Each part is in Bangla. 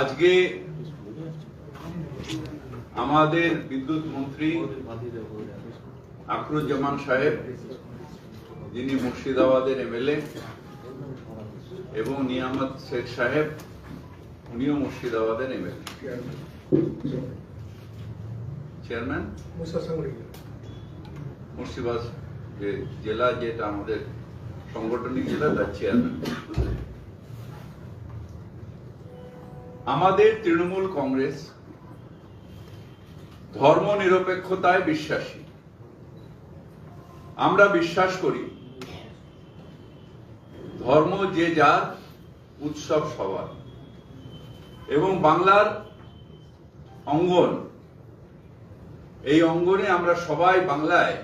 আজকে আমাদের বিদ্যুৎ মন্ত্রী আখরুজ্জামান সাহেব, যিনি মুর্শিদাবাদের এমএলএ এবং নিয়ামত শেখ সাহেব, উনিও মুর্শিদাবাদের এমএলএ চেয়ারম্যান? মুর্শিদাবাদ জেলা যেটা আমাদের সাংগঠনিক জেলা, তার চেয়ারম্যান। আমাদের তৃণমূল কংগ্রেস ধর্ম নিরপেক্ষতায় বিশ্বাসী। আমরা বিশ্বাস করি, ধর্ম যে যার উৎসব সবার। এবং বাংলার অঙ্গন, এই অঙ্গনে আমরা সবাই বাংলায়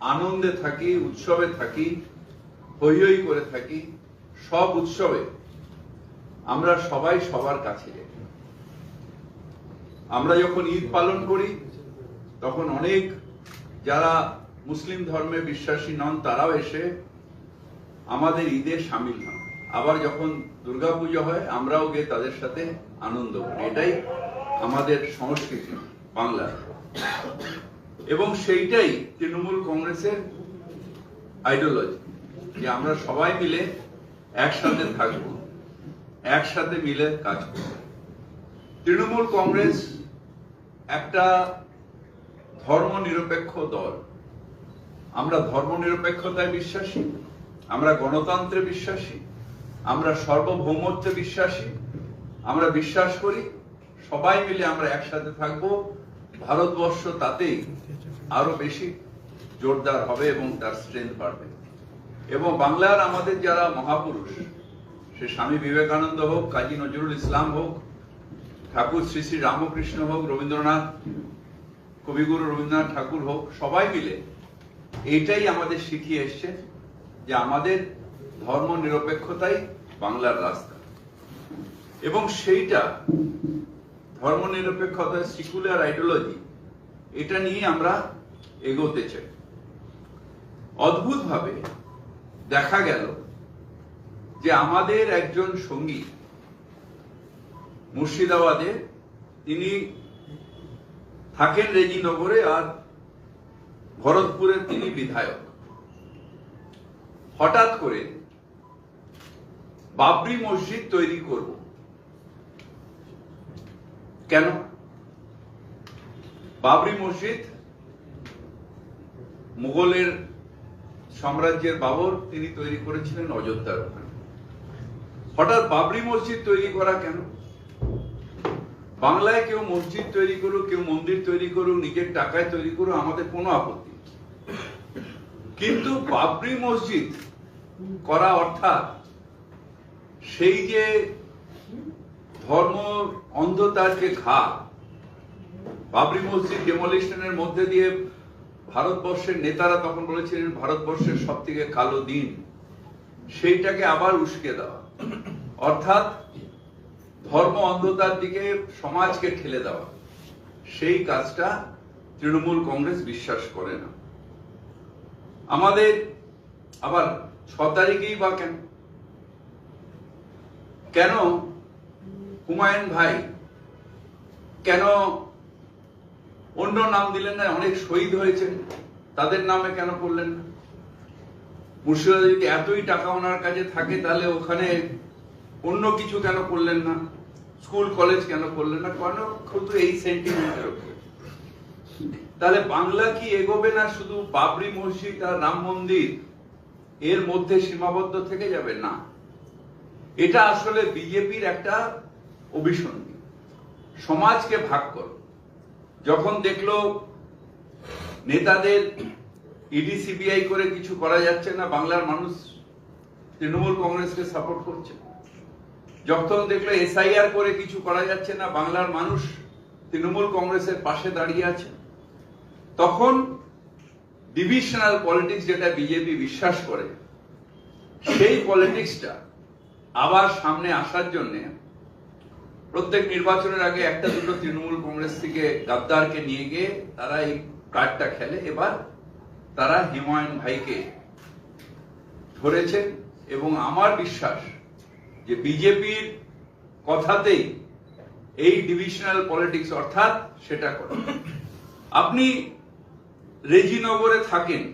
আনন্দে থাকি, উৎসবে থাকি, হৈ হই করে থাকি, সব উৎসবে আমরা সবাই সবার কাছে আমরা যখন ঈদ পালন করি, তখন অনেক যারা মুসলিম ধর্মে বিশ্বাসী নন, তারাও এসে আমাদের ঈদে সামিল হন। আবার যখন দুর্গাপুজো হয়, আমরাও গিয়ে তাদের সাথে আনন্দ করি। এটাই আমাদের সংস্কৃতি বাংলা। এবং সেইটাই তৃণমূল কংগ্রেসের আইডিওলজি, যে আমরা সবাই মিলে একসাথে থাকব। একসাথে মিলে কাজ করবে। তৃণমূল কংগ্রেস একটা ধর্ম নিরপেক্ষ দল। আমরা ধর্ম নিরপেক্ষতায় বিশ্বাসী, আমরা গণতন্ত্রে বিশ্বাসী, আমরা সর্বভৌমত্বে বিশ্বাসী, আমরা বিশ্বাস করি, সবাই মিলে আমরা একসাথে থাকব। ভারতবর্ষ তাতেই আরও বেশি জোরদার হবে এবং তার স্ট্রেংথ বাড়বে। এবং বাংলার আমাদের যারা মহাপুরুষ সে স্বামী বিবেকানন্দ হোক, কাজী নজরুল ইসলাম হোক, ঠাকুর শ্রী শ্রী রামকৃষ্ণ হোক, রবীন্দ্রনাথ, কবিগুরু রবীন্দ্রনাথ ঠাকুর হোক, সবাই মিলে এইটাই আমাদের শিখিয়ে এসছে যে আমাদের ধর্ম নিরপেক্ষতাই বাংলার রাস্তা। এবং সেইটা ধর্ম নিরপেক্ষতা সিকুলার আইডিওলজি এটা নিয়ে আমরা এগোতে চাই। অদ্ভুতভাবে দেখা গেল যে আমাদের একজন সঙ্গী মুর্শিদাবাদে, তিনি থাকেন রেজিনগরে আর ভরতপুরের তিনি বিধায়ক। হঠাৎ করে বাবরি মসজিদ তৈরি করব। কেন? বাবরি মসজিদ মুঘলের সাম্রাজ্যের বাবর, তিনি তৈরি করেছিলেন অযোধ্যার ওখানে। হঠাৎ বাবরি মসজিদ তৈরি করা কেন? বাংলায় কেউ মসজিদ তৈরি করুক, কেউ মন্দির তৈরি করুক, নিজের টাকায় তৈরি করুক, আমাদের কোনো আপত্তি কিন্তু বাবরি মসজিদ করা অর্থাৎ সেই যে ধর্ম অন্ধতার যে ঘা বাবরি মসজিদ ডেমোলিশনের মধ্যে দিয়ে ভারতবর্ষের নেতারা তখন বলেছিলেন, ভারতবর্ষের সব থেকে কালো দিন, সেইটাকে আবার উস্কে দেওয়া। অর্থাৎ ধর্ম অন্ধতার দিকে সমাজকে ঠেলে দেওয়া। সেই কাজটা তৃণমূল কংগ্রেস বিশ্বাস করে না। আমাদের আবার ছ তারিখেই বা কেন? কেন হুমায়ুন ভাই, কেন অন্য নাম দিলেন না? অনেক শহীদ হয়েছেন। তাদের নামে কেন করলেন না? মুর্শিদাবাদে যদি এতই টাকা ওনার কাছে থাকে, তাহলে ওখানে অন্য কিছু কেন করলেন না? স্কুল, কলেজ কেন করলেন না? কেন শুধু এই সেন্টিমেন্টের উপরে। তাহলে বাংলা কি এগোবে না শুধু বাবরি মসজিদ আর রাম মন্দির? এর মধ্যে সীমাবদ্ধ থেকে যাবে? না। এটা আসলে বিজেপির একটা অভিসন্ধি। সমাজকে ভাগ করো। যখন দেখল নেতাদের ইডি, সিবিআই করে কিছু করা যাচ্ছে না, বাংলার মানুষ তৃণমূল কংগ্রেসকে সাপোর্ট করছে। যখন দেখল এসআইআর করে কিছু করা যাচ্ছে না, বাংলার মানুষ তৃণমূল কংগ্রেসের পাশে দাঁড়িয়ে আছে। তখন ডিভিশনাল পলিটিক্স যেটা বিজেপি বিশ্বাস করে, সেই পলিটিক্সটা আবার সামনে আসার জন্য প্রত্যেক নির্বাচনের আগে একটা দুটো তৃণমূল কংগ্রেস থেকে গাদ্দারকে নিয়ে গিয়ে তারা এই কার্ডটা খেলে। এবার তারা হিমায়ুন ভাইকে ধরেছেন এবং আমার বিশ্বাস যে বিজেপির কথাতেই এই ডিভিশনাল পলিটিক্স অর্থাৎ সেটা করে। আপনি রেজিনগরে থাকেন,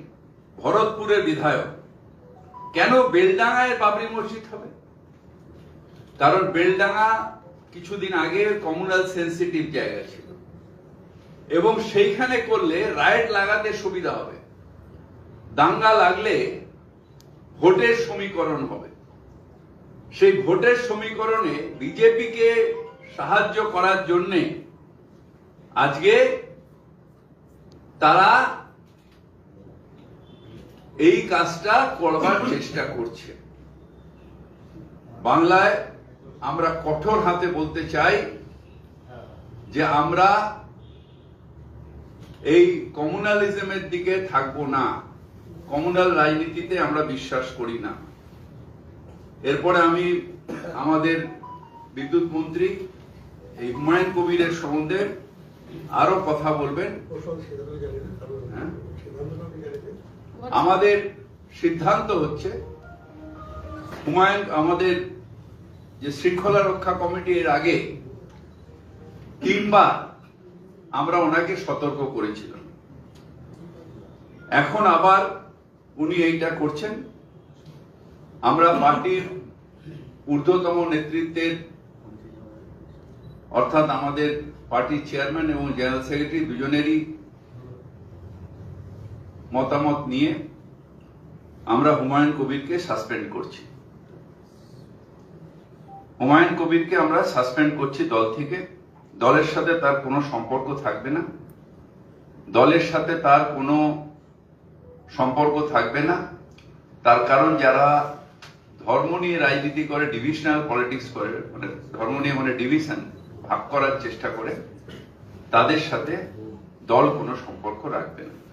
ভরতপুরের বিধায়ক, কেন বেলডাঙ্গায় বাবরি মসজিদ হবে? কারণ বেলডাঙ্গা কিছুদিন আগে কমিউনাল সেন্সিটিভ জায়গা ছিল। এবং সেইখানে করলে রাইট লাগাতে সুবিধা হবে। দাঙ্গা লাগলে ভোটের সমীকরণ হবে। সেই ভোটের সমীকরণে বিজেপিকে সাহায্য করার জন্যে আজকে তারা এই কাজটা করবার চেষ্টা করছে। বাংলায় আমরা কঠোর হাতে বলতে চাই যে আমরা এই কমিউনালিজমের দিকে থাকব না। কমিউনাল রাজনীতিতে আমরা বিশ্বাস করি না। এরপরে আমি আমাদের বিদ্যুৎ মন্ত্রী এই হুমায়ুন কবিরের সম্বন্ধে আরও কথা বলবেন। হ্যাঁ? আমাদের সিদ্ধান্ত হচ্ছে, হুমায়ুন, আমাদের যে শৃঙ্খলা রক্ষা কমিটি এর আগে তিনবার আমরা ওনাকে সতর্ক করেছিলাম। এখন আবার উনি এইটা করছেন। আমরা পার্টির ঊর্ধ্বতম নেতৃত্বের, অর্থাৎ আমাদের পার্টির চেয়ারম্যান এবং জেনারেল সেক্রেটারি দুজনেরই মতামত নিয়ে আমরা হুমায়ুন কবিরকে সাসপেন্ড করছি। হুমায়ুন কবিরকে আমরা সাসপেন্ড করছি দল থেকে। দলের সাথে তার কোনো সম্পর্ক থাকবে না। দলের সাথে তার কোনো সম্পর্ক থাকবে না। তার কারণ যারা ধর্ম নিয়ে রাজনীতি করে ডিভিশনাল পলিটিক্স করে মানে ধর্ম নিয়ে মানে ডিভিশন ভাগ করার চেষ্টা করে, তাদের সাথে দল কোনো সম্পর্ক রাখবে না।